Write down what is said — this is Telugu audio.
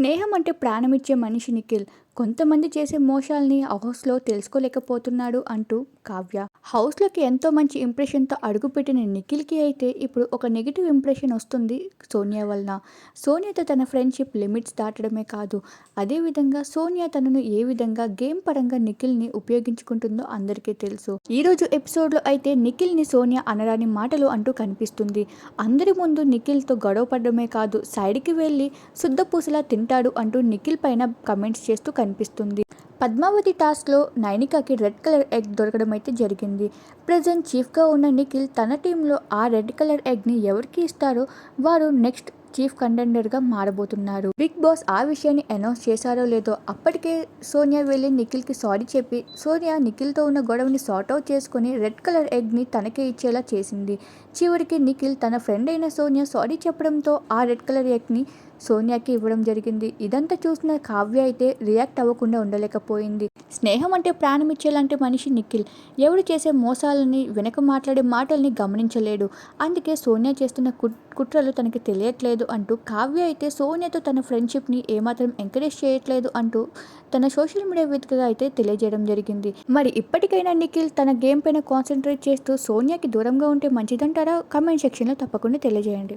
స్నేహం అంటే ప్రాణమిచ్చే మనిషి నిఖిల్. కొంతమంది చేసే మోసాల్ని హౌస్లో తెలుసుకోలేకపోతున్నాడు అంటూ కావ్య. హౌస్లోకి ఎంతో మంచి ఇంప్రెషన్తో అడుగుపెట్టిన నిఖిల్కి అయితే ఇప్పుడు ఒక నెగిటివ్ ఇంప్రెషన్ వస్తుంది సోనియా వలన. సోనియాతో తన ఫ్రెండ్షిప్ లిమిట్స్ దాటడమే కాదు అదేవిధంగా సోనియా తనను ఏ విధంగా గేమ్ పరంగా నిఖిల్ని ఉపయోగించుకుంటుందో అందరికీ తెలుసు. ఈరోజు ఎపిసోడ్లో అయితే నిఖిల్ని సోనియా అనరాని మాటలు అంటూ కనిపిస్తుంది. అందరి ముందు నిఖిల్తో గొడవ పడడమే కాదు సైడ్కి వెళ్ళి శుద్ధపూసలా తింటాడు అంటూ నిఖిల్ పైన కమెంట్స్ చేస్తూ కనిపిస్తుంది. పద్మావతి టాస్క్లో నైనికాకి రెడ్ కలర్ ఎగ్ దొరకడం అయితే జరిగింది. ప్రజెంట్ చీఫ్గా ఉన్న నిఖిల్ తన టీంలో ఆ రెడ్ కలర్ ఎగ్ని ఎవరికి ఇస్తారో వారు నెక్స్ట్ చీఫ్ కంటెండర్గా మారబోతున్నారు. బిగ్ బాస్ ఆ విషయాన్ని అనౌన్స్ చేశారో లేదో అప్పటికే సోనియా వెళ్ళి నిఖిల్కి సారీ చెప్పి సోనియా నిఖిల్తో ఉన్న గొడవని సార్ట్ అవుట్ చేసుకుని రెడ్ కలర్ ఎగ్ని తనకే ఇచ్చేలా చేసింది. చివరికి నిఖిల్ తన ఫ్రెండ్ అయిన సోనియా సారీ చెప్పడంతో ఆ రెడ్ కలర్ ఎగ్ని సోనియాకి ఇవ్వడం జరిగింది. ఇదంతా చూసిన కావ్య అయితే రియాక్ట్ అవ్వకుండా ఉండలేకపోయింది. స్నేహం అంటే ప్రాణం ఇచ్చేలాంటి మనిషి నిఖిల్. ఎవడు చేసే మోసాలని వెనక మాట్లాడే మాటల్ని గమనించలేడు. అందుకే సోనియా చేస్తున్న కుట్రలు తనకి తెలియట్లేదు అంటూ కావ్య అయితే సోనియాతో తన ఫ్రెండ్షిప్ని ఏమాత్రం ఎంకరేజ్ చేయట్లేదు అంటూ తన సోషల్ మీడియా వేదికగా అయితే తెలియజేయడం జరిగింది. మరి ఇప్పటికైనా నిఖిల్ తన గేమ్ పైన కాన్సన్ట్రేట్ చేస్తూ సోనియాకి దూరంగా ఉంటే మంచిదంటారా? కమెంట్ సెక్షన్లో తప్పకుండా తెలియజేయండి.